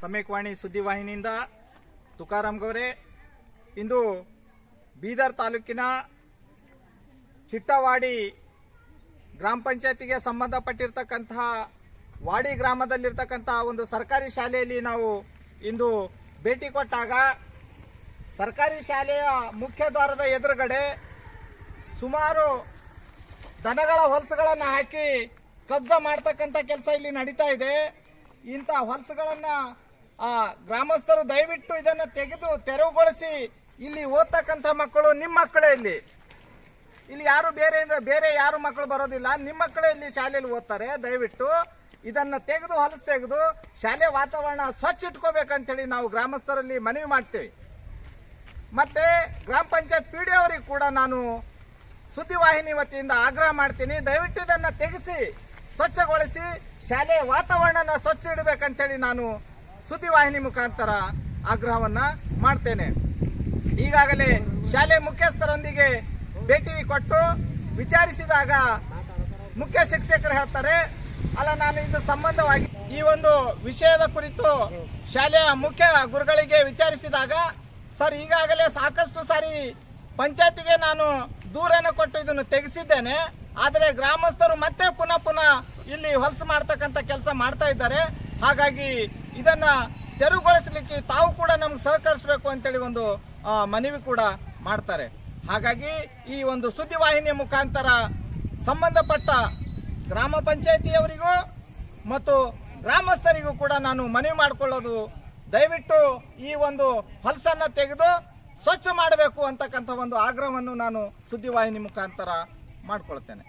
ಸಮೀಕ್ವಾಣಿ ಸುದ್ದಿವಾಹಿನಿಯಿಂದ ತುಕಾರಾಮ್ ಗೌರೆ. ಇಂದು ಬೀದರ್ ತಾಲೂಕಿನ ಚಿಟ್ಟವಾಡಿ ಗ್ರಾಮ ಪಂಚಾಯತಿಗೆ ಸಂಬಂಧಪಟ್ಟಿರ್ತಕ್ಕಂತಹ ವಾಡಿ ಗ್ರಾಮದಲ್ಲಿರ್ತಕ್ಕಂತಹ ಒಂದು ಸರ್ಕಾರಿ ಶಾಲೆಯಲ್ಲಿ ನಾವು ಇಂದು ಭೇಟಿ ಕೊಟ್ಟಾಗ ಸರ್ಕಾರಿ ಶಾಲೆಯ ಮುಖ್ಯ ದ್ವಾರದ ಎದುರುಗಡೆ ಸುಮಾರು ದನಗಳ ಹೊಲಸುಗಳನ್ನು ಹಾಕಿ ಕಬ್ಜಾ ಮಾಡ್ತಕ್ಕಂಥ ಕೆಲಸ ಇಲ್ಲಿ ನಡೀತಾ ಇದೆ. ಇಂಥ ಹೊಲಸುಗಳನ್ನ ಆ ಗ್ರಾಮಸ್ಥರು ದಯವಿಟ್ಟು ಇದನ್ನ ತೆಗೆದು ತೆರವುಗೊಳಿಸಿ ಇಲ್ಲಿ ಓದ್ತಕ್ಕಂಥ ಮಕ್ಕಳು ನಿಮ್ಮ ಮಕ್ಕಳೇ ಇಲ್ಲಿ. ಇಲ್ಲಿ ಯಾರು ಬೇರೆ ಬೇರೆ ಯಾರು ಮಕ್ಕಳು ಬರೋದಿಲ್ಲ. ನಿಮ್ಮ ಮಕ್ಕಳೇ ಇಲ್ಲಿ ಶಾಲೆಯಲ್ಲಿ ಓದ್ತಾರೆ. ದಯವಿಟ್ಟು ಇದನ್ನ ತೆಗೆದು ಹೊಲಸು ತೆಗೆದು ಶಾಲೆ ವಾತಾವರಣ ಸ್ವಚ್ಛ ಇಟ್ಕೋಬೇಕಂತೇಳಿ ನಾವು ಗ್ರಾಮಸ್ಥರಲ್ಲಿ ಮನವಿ ಮಾಡ್ತೇವೆ. ಮತ್ತೆ ಗ್ರಾಮ ಪಂಚಾಯತ್ ಪಿ ಡಿ ಅವರಿಗೆ ಕೂಡ ನಾನು ಸುದ್ದಿವಾಹಿನಿ ವತಿಯಿಂದ ಆಗ್ರಹ ಮಾಡ್ತೀನಿ. ದಯವಿಟ್ಟು ಇದನ್ನ ತೆಗೆಸಿ. ಸ್ವಚ್ಛಗೊಳಿಸಿ ಶಾಲೆಯ ವಾತಾವರಣನ ಸ್ವಚ್ಛ ಇಡಬೇಕಂತೇಳಿ ನಾನು ಸುದ್ದಿವಾಹಿನಿ ಮುಖಾಂತರ ಆಗ್ರಹವನ್ನ ಮಾಡ್ತೇನೆ. ಈಗಾಗಲೇ ಶಾಲೆ ಮುಖ್ಯಸ್ಥರೊಂದಿಗೆ ಭೇಟಿ ಕೊಟ್ಟು ವಿಚಾರಿಸಿದಾಗ ಮುಖ್ಯ ಶಿಕ್ಷಕರು ಹೇಳ್ತಾರೆ, ಅಲ್ಲ, ನಾನು ಇದು ಸಂಬಂಧವಾಗಿ ಈ ಒಂದು ವಿಷಯದ ಕುರಿತು ಶಾಲೆಯ ಮುಖ್ಯ ಗುರುಗಳಿಗೆ ವಿಚಾರಿಸಿದಾಗ, ಸರ್, ಈಗಾಗಲೇ ಸಾಕಷ್ಟು ಸಾರಿ ಪಂಚಾಯತಿಗೆ ನಾನು ದೂರನ್ನು ಕೊಟ್ಟು ಇದನ್ನು ತೆಗೆಸಿದ್ದೇನೆ. ಆದರೆ ಗ್ರಾಮಸ್ಥರು ಮತ್ತೆ ಪುನಃ ಪುನಃ ಹೊಲಸು ಮಾಡ್ತಕ್ಕಂಥ ಕೆಲಸ ಮಾಡ್ತಾ ಇದ್ದಾರೆ. ಹಾಗಾಗಿ ಇದನ್ನ ತೆರವುಗೊಳಿಸಲಿಕ್ಕೆ ತಾವು ಕೂಡ ನಮ್ಗೆ ಸಹಕರಿಸಬೇಕು ಅಂತೇಳಿ ಒಂದು ಮನವಿ ಕೂಡ ಮಾಡ್ತಾರೆ. ಹಾಗಾಗಿ ಈ ಒಂದು ಸುದ್ದಿವಾಹಿನಿಯ ಮುಖಾಂತರ ಸಂಬಂಧಪಟ್ಟ ಗ್ರಾಮ ಪಂಚಾಯಿತಿಯವರಿಗೂ ಮತ್ತು ಗ್ರಾಮಸ್ಥರಿಗೂ ಕೂಡ ನಾನು ಮನವಿ ಮಾಡಿಕೊಳ್ಳೋದು, ದಯವಿಟ್ಟು ಈ ಒಂದು ಹೊಲಸನ್ನ ತೆಗೆದು ಸ್ವಚ್ಛ ಮಾಡಬೇಕು ಅಂತಕ್ಕಂಥ ಒಂದು ಆಗ್ರಹವನ್ನು ನಾನು ಸುದ್ದಿವಾಹಿನಿ ಮುಖಾಂತರ ಮಾಡ್ಕೊಳ್ತೇನೆ.